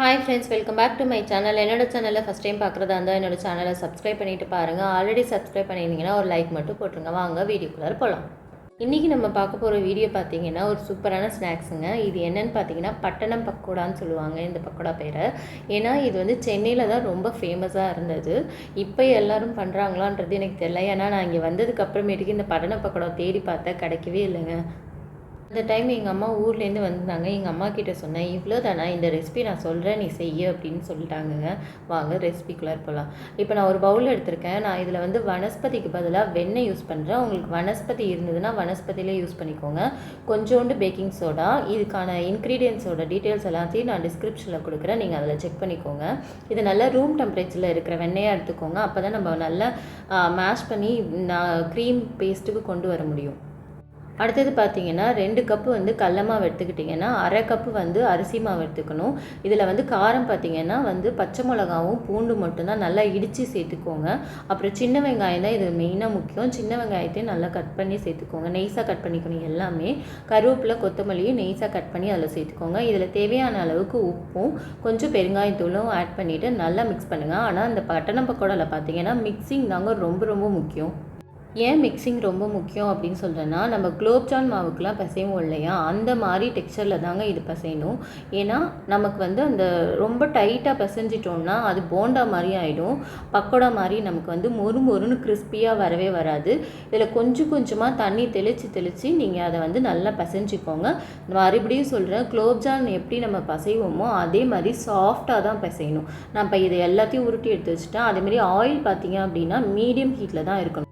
Hi friends welcome back to my channel என்னோட சேனலில் first time பார்க்குறதா இருந்தால் என்னோட சேனலை சப்ஸ்கிரைப் பண்ணிட்டு பாருங்கள் ஆல்ரெடி சப்ஸ்கிரைப் பண்ணியிருந்தீங்கன்னா ஒரு லைக் மட்டும் போட்டுருங்க. வாங்க வீடியோக்குள்ளே போகலாம் இன்றைக்கி நம்ம பார்க்க போகிற வீடியோ பார்த்தீங்கன்னா ஒரு சூப்பரான ஸ்நாக்ஸுங்க இது என்னென்னு பார்த்தீங்கன்னா பட்டணம் பக்கோடான்னு சொல்லுவாங்க. இந்த பக்கோடா பேரை. ஏன்னா இது வந்து சென்னையில் தான் ரொம்ப ஃபேமஸாக இருந்தது. இப்போ எல்லோரும் பண்ணுறாங்களான்றது எனக்கு தெரியல. ஏன்னா நான் இங்கே வந்ததுக்கு அப்புறமேட்டுக்கு இந்த பட்டண பக்கோடா தேடி பார்த்தா கிடைக்கவே இல்லைங்க. அந்த டைம் எங்கள் அம்மா ஊர்லேருந்து வந்திருந்தாங்க எங்கள் அம்மா கிட்ட சொன்னேன் இவ்வளோ தானே இந்த ரெசிபி நான் சொல்கிறேன் நீ செய்ய அப்படின்னு சொல்லிட்டாங்கங்க வாங்க ரெசிபிக்குள்ளே போகலாம் இப்போ நான் ஒரு பவுல் எடுத்திருக்கேன். நான் இதில் வந்து வனஸ்பதிக்கு பதிலாக வெண்ணெய் யூஸ் பண்ணுறேன் உங்களுக்கு வனஸ்பதி இருந்ததுன்னா வனஸ்பதியிலே யூஸ் பண்ணிக்கோங்க. கொஞ்சோண்டு பேக்கிங் சோடா இதுக்கான இன்க்ரீடியன்ஸோட டீட்டெயில்ஸ் எல்லாத்தையும் நான் டிஸ்கிரிப்ஷனில் கொடுக்குறேன். நீங்கள் அதில் செக் பண்ணிக்கோங்க. இது நல்லா ரூம் டெம்பரேச்சரில் இருக்கிற வெண்ணெயாக எடுத்துக்கோங்க. அப்போ தான் நம்ம நல்லா மேஷ் பண்ணி நான் க்ரீம் பேஸ்ட்டுக்கு கொண்டு வர முடியும். அடுத்தது பார்த்தீங்கன்னா ரெண்டு கப்பு வந்து கடல மாவு எடுத்துக்கிட்டிங்கன்னா அரை கப்பு வந்து அரிசி மாவு எடுத்துக்கணும். இதில் வந்து காரம் பார்த்தீங்கன்னா வந்து பச்சை மிளகாவும் பூண்டு மட்டும்தான் நல்லா இடித்து சேர்த்துக்கோங்க. அப்புறம் சின்ன வெங்காயம் தான் இது மெயினாக முக்கியம். சின்ன வெங்காயத்தையும் நல்லா கட் பண்ணி சேர்த்துக்கோங்க. நெய்ஸாக கட் பண்ணிக்கணும் எல்லாமே. கருவேப்பில் கொத்தமல்லியும் நெய்ஸாக கட் பண்ணி அதில் சேர்த்துக்கோங்க. இதில் தேவையான அளவுக்கு உப்பும் கொஞ்சம் பெருங்காயத்தூளும் ஆட் பண்ணிவிட்டு நல்லா மிக்ஸ் பண்ணுங்கள் ஆனால் அந்த பட்டணம் பக்கோடாவில் பார்த்தீங்கன்னா மிக்சிங் தாங்க ரொம்ப ரொம்ப முக்கியம். ஏன் மிக்சிங் ரொம்ப முக்கியம் அப்படின்னு சொல்கிறேன்னா நம்ம குலோப்ஜான் மாவுக்கெலாம் பிசையும் இல்லையா? அந்த மாதிரி டெக்ஸ்சரில் தாங்க இது பிசையணும். ஏன்னா நமக்கு வந்து அந்த ரொம்ப டைட்டாக பிசைஞ்சிட்டோம்னா அது போண்டா மாதிரி ஆகிடும் பக்கோடா மாதிரி நமக்கு வந்து மொறு மொறுன்னு கிறிஸ்பியாக வரவே வராது. இதில் கொஞ்சம் கொஞ்சமாக தண்ணி தெளித்து தெளித்து நீங்கள் அதை வந்து நல்லா பிசைஞ்சிக்கோங்க. மறுபடியும் சொல்கிறேன் குலோப்ஜான் எப்படி நம்ம பிசைவோமோ அதே மாதிரி சாஃப்டாக தான் பிசையணும். நான் இப்போ இதை எல்லாத்தையும் உருட்டி எடுத்து வச்சுட்டேன். அதேமாதிரி ஆயில் பார்த்தீங்க அப்படின்னா மீடியம் ஹீட்டில் தான் இருக்கணும்.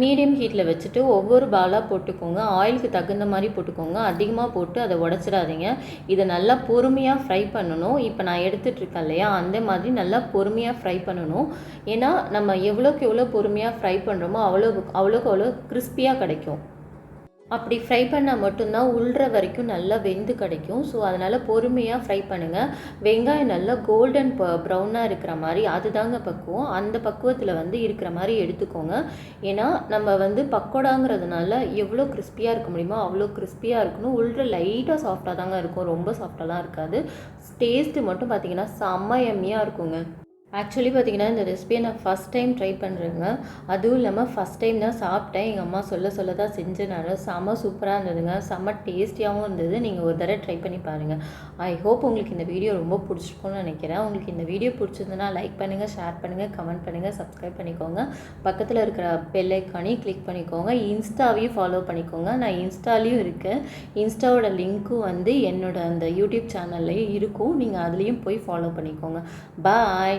மீடியம் ஹீட்டில் வச்சுட்டு ஒவ்வொரு பாலாக போட்டுக்கோங்க. ஆயிலுக்கு தகுந்த மாதிரி போட்டுக்கோங்க. அதிகமாக போட்டு அதை உடச்சிடாதீங்க. இதை நல்லா பொறுமையாக ஃப்ரை பண்ணணும். இப்போ நான் எடுத்துகிட்ருக்கேன் இல்லையா? அந்த மாதிரி நல்லா பொறுமையாக ஃப்ரை பண்ணணும். ஏன்னா நம்ம எவ்வளோக்கு எவ்வளோ பொறுமையாக ஃப்ரை பண்ணுறோமோ அவ்வளோ அவ்வளோக்கு அவ்வளோ கிறிஸ்பியாக கிடைக்கும். அப்படி ஃப்ரை பண்ணால் மட்டும்தான் உள்ற வரைக்கும் நல்லா வெந்து கிடைக்கும். ஸோ அதனால் பொறுமையாக ஃப்ரை பண்ணுங்கள் வெங்காயம் நல்லா கோல்டன் ப ப்ரௌனாக இருக்கிற மாதிரி அதுதாங்க பக்குவம். அந்த பக்குவத்தில் வந்து இருக்கிற மாதிரி எடுத்துக்கோங்க. ஏன்னா நம்ம வந்து பக்கோடாங்கிறதுனால எவ்வளோ கிறிஸ்பியாக இருக்க முடியுமோ அவ்வளோ கிறிஸ்பியாக இருக்கணும். உள்ற லைட்டாக சாஃப்டாக தாங்க இருக்கும். ரொம்ப சாஃப்டாலாம் இருக்காது. டேஸ்ட்டு மட்டும் பார்த்திங்கன்னா செம்ம எம்மியாக இருக்குங்க. ஆக்சுவலி பார்த்தீங்கன்னா இந்த ரெசிபியை நான் ஃபஸ்ட் டைம் ட்ரை பண்ணுறேங்க அதுவும் இல்லாமல் ஃபஸ்ட் டைம் தான் சாப்பிட்டேன். எங்கள் அம்மா சொல்ல சொல்ல தான் செஞ்சேன் நான் செம்ம சூப்பராக இருந்ததுங்க. செம்ம டேஸ்டியாகவும் இருந்தது. நீங்கள் ஒரு தடவை ட்ரை பண்ணி பாருங்கள் ஐ ஹோப் உங்களுக்கு இந்த வீடியோ ரொம்ப பிடிச்சிருக்கும்னு நினைக்கிறேன். உங்களுக்கு இந்த வீடியோ பிடிச்சிருந்தனா லைக் பண்ணுங்கள் ஷேர் பண்ணுங்கள் கமெண்ட் பண்ணுங்கள் சப்ஸ்கிரைப் பண்ணிக்கோங்க. பக்கத்தில் இருக்கிற பெல்லைக்கானையும் கிளிக் பண்ணிக்கோங்க. இன்ஸ்டாவையும் ஃபாலோ பண்ணிக்கோங்க. நான் இன்ஸ்டாலையும் இருக்கேன். இன்ஸ்டாவோட லிங்க்கும் வந்து என்னோட அந்த யூடியூப் சேனல்லையும் இருக்கும். நீங்கள் அதுலேயும் போய் ஃபாலோ பண்ணிக்கோங்க. பாய்